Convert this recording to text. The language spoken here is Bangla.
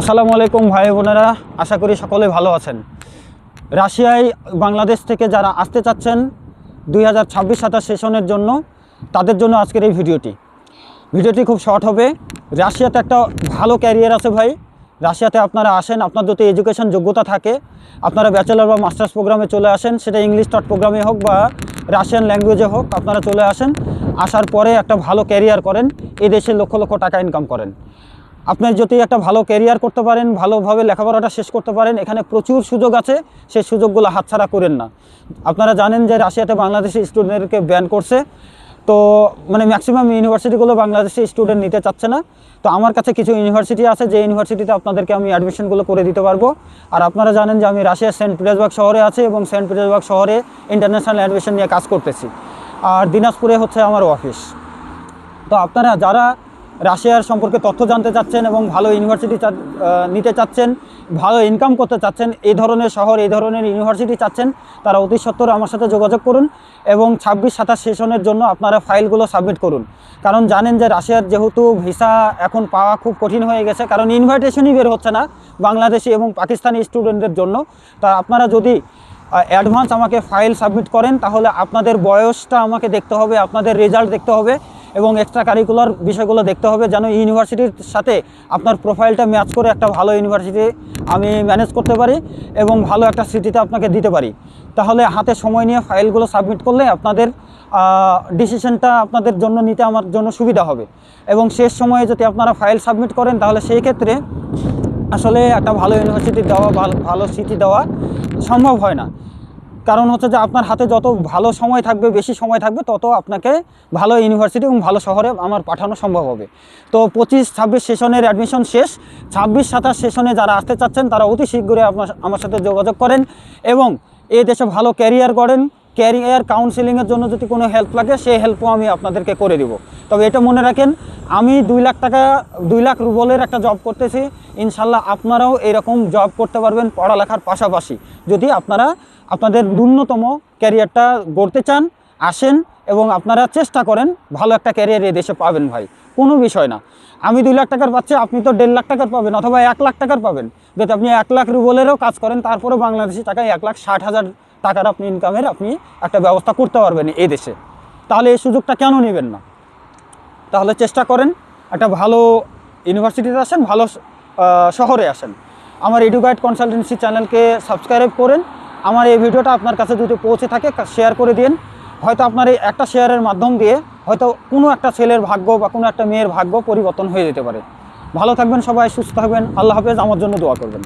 আসসালামু আলাইকুম ভাই বোনেরা, আশা করি সকলে ভালো আছেন। রাশিয়ায় বাংলাদেশ থেকে যারা আসতে চাচ্ছেন দুই হাজার ছাব্বিশ সাতাশ সেশনের জন্য, তাদের জন্য আজকের এই ভিডিওটি। ভিডিওটি খুব শর্ট হবে। রাশিয়াতে একটা ভালো ক্যারিয়ার আছে ভাই। রাশিয়াতে আপনারা আসেন আপনার যদি এডুকেশন যোগ্যতা থাকে, আপনারা ব্যাচেলার বা মাস্টার্স প্রোগ্রামে চলে আসেন, সেটা ইংলিশ টট প্রোগ্রামে হোক বা রাশিয়ান ল্যাঙ্গুয়েজে হোক, আপনারা চলে আসেন। আসার পরে একটা ভালো ক্যারিয়ার করেন এই দেশে লক্ষ লক্ষ টাকা ইনকাম করেন। আপনি যদি একটা ভালো ক্যারিয়ার করতে পারেন, ভালোভাবে লেখাপড়াটা শেষ করতে পারেন, এখানে প্রচুর সুযোগ আছে সেই সুযোগগুলো হাতছাড়া করেন না। আপনারা জানেন যে রাশিয়াতে বাংলাদেশি স্টুডেন্টকে ব্যান করছে। তো মানে ম্যাক্সিমাম ইউনিভার্সিটিগুলো বাংলাদেশি স্টুডেন্ট নিতে চাচ্ছে না। তো আমার কাছে কিছু ইউনিভার্সিটি আছে, যে ইউনিভার্সিটিতে আপনাদেরকে আমি অ্যাডমিশনগুলো করে দিতে পারব। আর আপনারা জানেন যে আমি রাশিয়ার সেন্ট পিটার্সবার্গ শহরে আছি এবং সেন্ট পিটার্সবার্গ শহরে ইন্টারন্যাশনাল অ্যাডমিশন নিয়ে কাজ করতেছি। আর দিনাজপুরে হচ্ছে আমার অফিস তো আপনারা যারা রাশিয়ার সম্পর্কে তথ্য জানতে চাচ্ছেন এবং ভালো ইউনিভার্সিটি নিতে চাচ্ছেন, ভালো ইনকাম করতে চাচ্ছেন এই ধরনের শহর এই ধরনের ইউনিভার্সিটি চাচ্ছেন, তারা অতি সত্বর আমার সাথে যোগাযোগ করুন এবং ছাব্বিশ সাতাশ সেশনের জন্য আপনারা ফাইলগুলো সাবমিট করুন। কারণ জানেন যে রাশিয়ার যেহেতু ভিসা এখন পাওয়া খুব কঠিন হয়ে গেছে, কারণ ইনভাইটেশনই বের হচ্ছে না বাংলাদেশি এবং পাকিস্তানি স্টুডেন্টদের জন্য। তা আপনারা যদি অ্যাডভান্স আমাকে ফাইল সাবমিট করেন, তাহলে আপনাদের বয়সটা আমাকে দেখতে হবে, আপনাদের রেজাল্ট দেখতে হবে। এবং এক্সট্রা কারিকুলার বিষয়গুলো দেখতে হবে যেন ইউনিভার্সিটির সাথে আপনার প্রোফাইলটা ম্যাচ করে একটা ভালো ইউনিভার্সিটি আমি ম্যানেজ করতে পারি এবং ভালো একটা সিটিতে আপনাকে দিতে পারি। তাহলে হাতে সময় নিয়ে ফাইলগুলো সাবমিট করলে আপনাদের ডিসিশনটা আপনাদের জন্য নিতে আমার জন্য সুবিধা হবে। এবং শেষ সময়ে যদি আপনারা ফাইল সাবমিট করেন, তাহলে সেই ক্ষেত্রে আসলে একটা ভালো ইউনিভার্সিটি দেওয়া, ভালো ভালো সিটি দেওয়া সম্ভব হয় না। কারণ হচ্ছে যে আপনার হাতে যত ভালো সময় থাকবে, বেশি সময় থাকবে, তত আপনাকে ভালো ইউনিভার্সিটি এবং ভালো শহরে আমার পাঠানো সম্ভব হবে। তো পঁচিশ, ছাব্বিশ সেশনের অ্যাডমিশন শেষ। ছাব্বিশ, সাতাশ সেশনে যারা আসতে চাচ্ছেন, তারা অতি শীঘ্রই আপনার, আমার সাথে যোগাযোগ করেন এবং এই দেশে ভালো ক্যারিয়ার করেন ক্যারিয়ার কাউন্সিলিংয়ের জন্য যদি কোনো হেল্প লাগে, সেই হেল্পও আমি আপনাদেরকে করে দিব। তবে এটা মনে রাখেন, আমি দুই লাখ টাকা, দুই লাখ রুবলের একটা জব করতেছি। ইনশাল্লাহ আপনারাও এরকম জব করতে পারবেন পড়ালেখার পাশাপাশি। যদি আপনারা আপনাদের ন্যূনতম ক্যারিয়ারটা গড়তে চান, আসেন এবং আপনারা চেষ্টা করেন ভালো একটা ক্যারিয়ার এই দেশে পাবেন ভাই। কোনো বিষয় না। আমি দুই লাখ টাকার পাচ্ছি আপনি তো দেড় লাখ টাকার পাবেন অথবা এক লাখ টাকার পাবেন। যদি আপনি এক লাখ রুবলেরও কাজ করেন, তারপরেও বাংলাদেশি টাকায় এক লাখ ষাট হাজার টাকার আপনি ইনকামের আপনি একটা ব্যবস্থা করতে পারবেন এই দেশে। তাহলে এই সুযোগটা কেন নেবেন না? তাহলে চেষ্টা করেন, একটা ভালো ইউনিভার্সিটিতে আসেন, ভালো শহরে আসেন। আমার এডুকাইট কনসালটেন্সি চ্যানেলকে সাবস্ক্রাইব করেন আমার এই ভিডিওটা আপনার কাছে যদি পৌঁছে থাকে শেয়ার করে দিন। হয়তো আপনার এই একটা শেয়ারের মাধ্যম দিয়ে হয়তো কোনো একটা ছেলের ভাগ্য বা কোনো একটা মেয়ের ভাগ্য পরিবর্তন হয়ে যেতে পারে। ভালো থাকবেন সবাই, সুস্থ থাকবেন। আল্লাহ হাফেজ, আমার জন্য দোয়া করবেন।